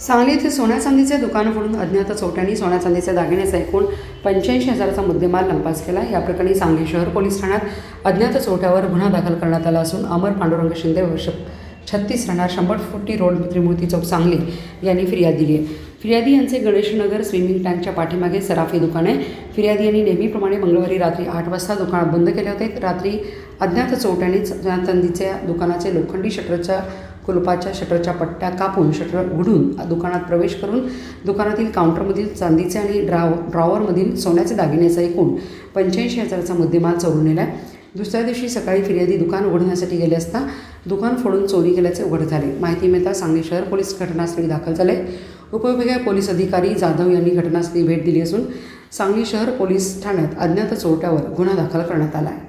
सांगली येथे सोन्या चांदीचे दुकान फोडून अज्ञात चोट्यांनी सोन्या चांदीचे दागिन्याचा एकूण पंच्याऐंशी हजाराचा मुद्देमाल लंपास केला. या प्रकरणी सांगली शहर पोलीस ठाण्यात अज्ञात चोट्यावर गुन्हा दाखल करण्यात आला असून अमर पांडुरंग शिंदे वर्ष छत्तीस राहणार शंभर फुटी रोड त्रिमूर्ती चौक सांगली यांनी फिर्याद दिली आहे. फिर्यादी यांचे गणेशनगर स्विमिंग टँकच्या पाठीमागे सराफी दुकान आहे. फिर्यादी यांनी नेहमीप्रमाणे मंगळवारी रात्री आठ वाजता दुकान बंद केले होते. रात्री अज्ञात चोट्यांनी चांदीच्या दुकानाचे लोखंडी शटरच्या कुलपाच्या शटरच्या पट्ट्या कापून शटर उघडून दुकानात प्रवेश करून दुकानातील काउंटरमधील चांदीचे आणि ड्राव ड्रॉवरमधील सोन्याचे दागिन्याचा एकूण पंच्याऐंशी हजाराचा मुद्देमाल चोरून नेला दुसऱ्या दिवशी सकाळी फिर्यादी दुकान उघडण्यासाठी गेले असता दुकान फोडून चोरी केल्याचे उघड झाले. माहिती मिळता सांगली शहर पोलीस घटनास्थळी दाखल झाले. उपविभागीय पोलीस अधिकारी जाधव यांनी घटनास्थळी भेट दिली असून सांगली शहर पोलीस ठाण्यात अज्ञात चोरट्यावर गुन्हा दाखल करण्यात आला आहे.